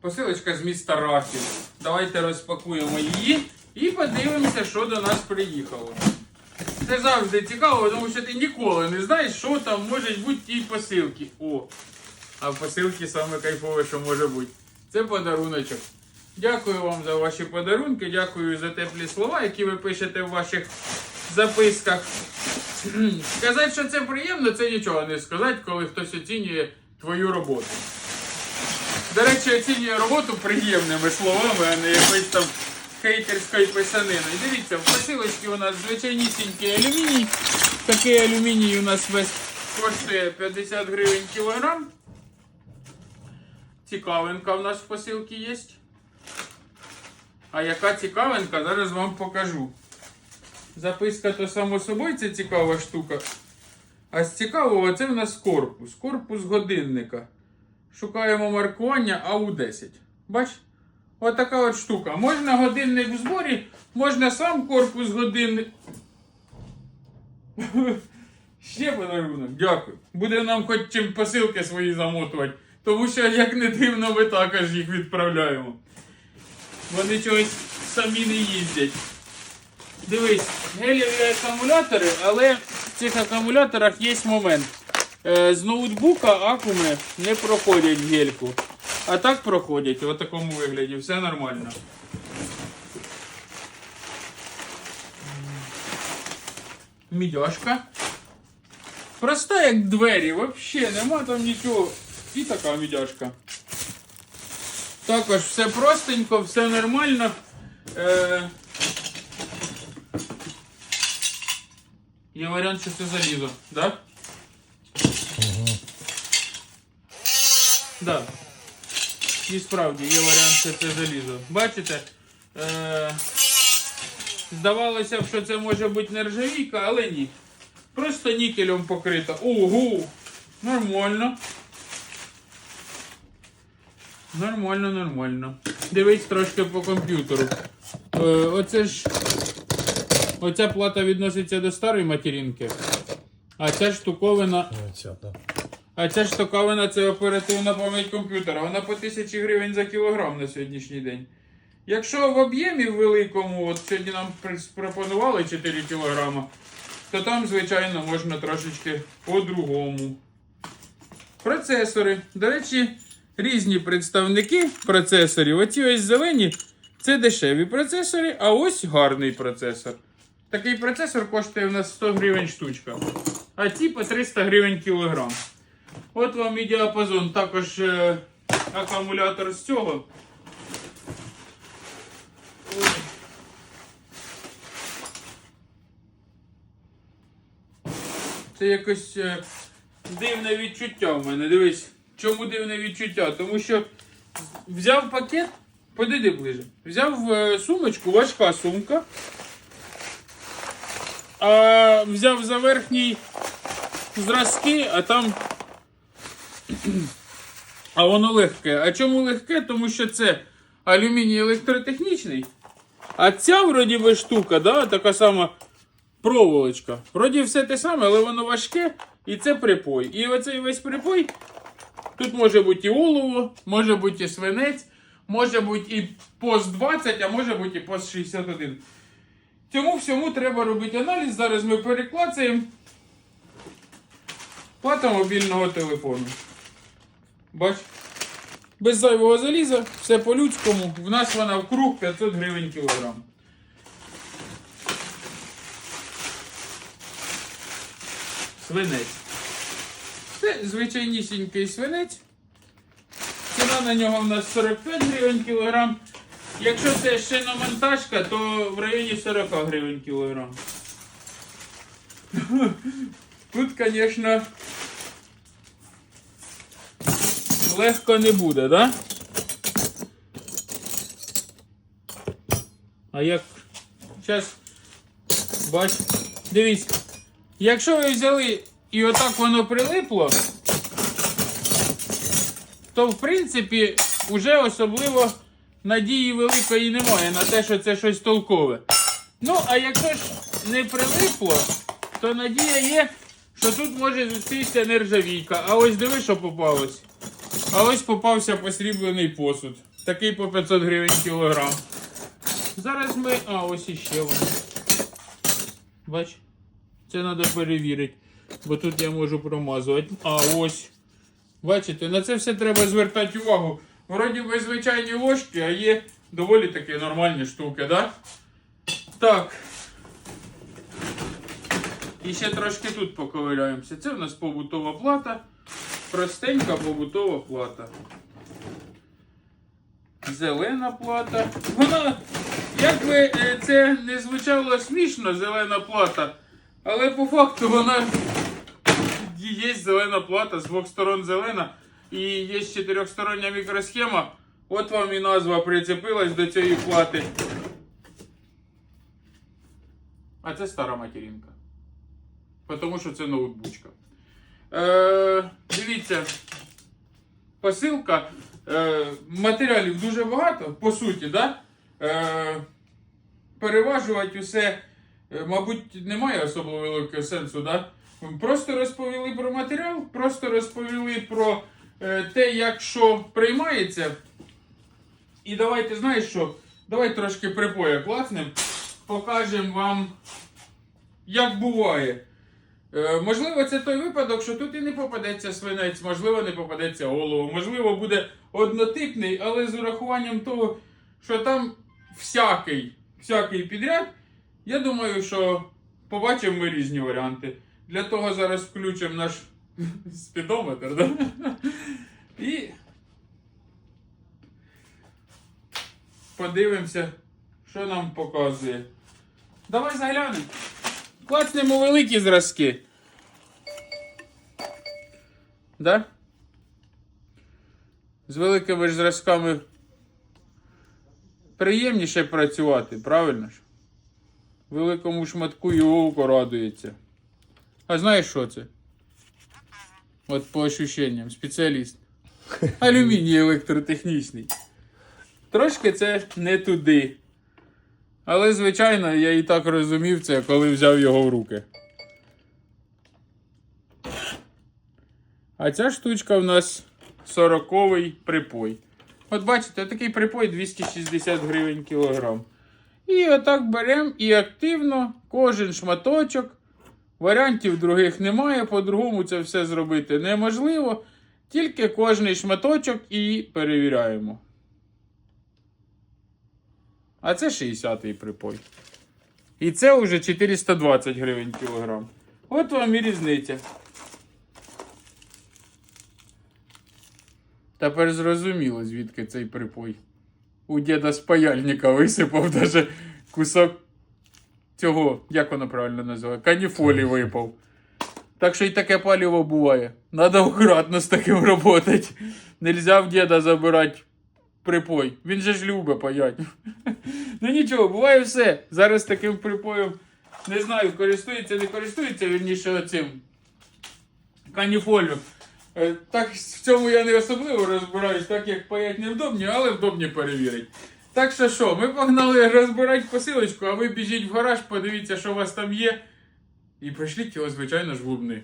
Посилочка з міста Рахів. Давайте розпакуємо її і подивимося, що до нас приїхало. Це завжди цікаво, тому що ти ніколи не знаєш, що там може бути в тій посилці. О! А в посилці саме кайфове, що може бути. Це подаруночок. Дякую вам за ваші подарунки, дякую за теплі слова, які ви пишете в ваших записках. Сказати, що це приємно, це нічого не сказати, коли хтось оцінює твою роботу. До речі, оцінює роботу приємними словами, а не якоюсь там хейтерською писаниною. Дивіться, в посилочці у нас звичайнісінький алюміній. Такий алюміній у нас весь коштує 50 гривень кілограм. Цікавинка в нас в посилці є. А яка цікавинка, зараз вам покажу. Записка то само собою, це цікава штука. А з цікавого це в нас корпус. Корпус годинника. Шукаємо маркування АУ-10. Бач? Отака от штука. Можна годинник в зборі, можна сам корпус годинник. Ще подарунок, дякую. Буде нам хоч чим посилки свої замотувати. Тому що, як не дивно, ми також їх відправляємо. Вони чогось самі не їздять. Дивись, геліві акумулятори, але в цих акумуляторах є момент. Е, з ноутбука акуми не проходять гельку. А так проходять в такому вигляді, все нормально. Мідяшка. Проста як двері, взагалі нема там нічого. І така мідяшка. Також все простенько, все нормально. Е... Є варіант, що це залізо, так? Да. І справді є варіант, що це залізо. Бачите? Е... Здавалося б, що це може бути нержавійка, але ні. Просто нікелем покрита. Ого! Нормально. Нормально, нормально. Дивись трошки по комп'ютеру. Е, оце ж. Оця плата відноситься до старої материнки. А ця штуковина. Оця, да. А ця штуковина це оперативна пам'ять комп'ютера. Вона по 1000 гривень за кілограм на сьогоднішній день. Якщо в об'ємі великому, от сьогодні нам пропонували 4 кілограма, то там, звичайно, можна трошечки по-другому. Процесори. До речі, різні представники процесорів. Оці ось зелені це дешеві процесори, а ось гарний процесор. Такий процесор коштує у нас 100 гривень штучка. А ці по 300 гривень кілограм. От вам і діапазон. Також е, акумулятор з цього. Ой. Це якось е, дивне відчуття в мене. Дивись, чому дивне відчуття? Тому що взяв пакет, подійди ближе. Взяв е, сумочку, важка сумка. А взяв за верхній зразки, а там. А воно легке. А чому легке? Тому що це алюміній електротехнічний. А ця вроді би штука, да, така сама проволочка. Вроді все те саме, але воно важке і це припой. І оцей весь припой. Тут може бути і олово, може бути і свинець, може бути і пост 20, а може бути і пост 61. Цьому всьому треба робити аналіз. Зараз ми переклацаємо плата мобільного телефону. Бач? Без зайвого заліза, все по-людському. В нас вона в круг 500 гривень кілограм. Свинець. Це звичайнісінький свинець. Ціна на нього в нас 45 гривень кілограм. Якщо це шиномонтажка, то в районі 40 гривень кілограм. Тут, звісно, легко не буде, да? А як. Зараз, бач, дивись. Якщо ви взяли і отак воно прилипло, то в принципі вже особливо надії великої немає на те, що це щось толкове. Ну, а якщо ж не прилипло, то надія є, що тут може зустрітися нержавійка. А ось диви, що попалось. А ось попався посріблений посуд. Такий по 500 гривень кілограм. Зараз ми. А, ось іще воно. Бач, це треба перевірити. Бо тут я можу промазувати. А ось. Бачите, на це все треба звертати увагу. Вроді би звичайні ложки, а є доволі такі нормальні штуки, да? Так. І ще трошки тут поковиряємося. Це в нас побутова плата. Простенька побутова плата. Зелена плата. Вона, як би е, це не звучало смішно, зелена плата, але по факту вона є зелена плата, з двох сторон зелена, і є чотирьохстороння мікросхема. От вам і назва прицепилась до цієї плати. А це стара материнка. Тому що це ноутбучка. Е, дивіться, посилка. Е, матеріалів дуже багато, по суті, да? Е, переважувати усе, мабуть, немає особливо великого сенсу, да? Просто розповіли про матеріал, просто розповіли про те, як що приймається. І давайте, знаєш що? Давай трошки припоя класнем, покажемо вам, як буває. Е, можливо, це той випадок, що тут і не попадеться свинець, можливо, не попадеться олово, можливо, буде однотипний, але з урахуванням того, що там всякий, всякий підряд, я думаю, що побачимо ми різні варіанти. Для того зараз включимо наш спідометр, да? І подивимося, що нам показує. Давай заглянемо. Клацнемо великі зразки. Да? З великими ж зразками приємніше працювати, правильно ж? Великому шматку і око радується. А знаєш що це? От по ощущенням, спеціаліст. Алюміній електротехнічний. Трошки це не туди. Але, звичайно, я і так розумів це, коли взяв його в руки. А ця штучка в нас 40-й припой. От бачите, такий припой 260 гривень кілограм. І отак беремо і активно кожен шматочок. Варіантів других немає, по-другому це все зробити неможливо. Тільки кожний шматочок і перевіряємо. А це 60-й припой. І це вже 420 гривень кілограм. От вам і різниця. Тепер зрозуміло, звідки цей припой. У діда з паяльника висипав даже кусок цього, як воно правильно називає, каніфолі випав. Так що і таке паліво буває. Надо акуратно з таким працювати. Нельзя в діда забирати припой. Він же ж любить паять. Ну нічого, буває все. Зараз таким припоєм не знаю, користується, не користується, вірніше оцим каніфолю. Е, Так в цьому я не особливо розбираюсь, так як паять невдобні, але вдобні перевірить. Так що що, ми погнали розбирати посилочку, а ви біжіть в гараж, подивіться, що у вас там є. І пришліть його, звичайно ж, в.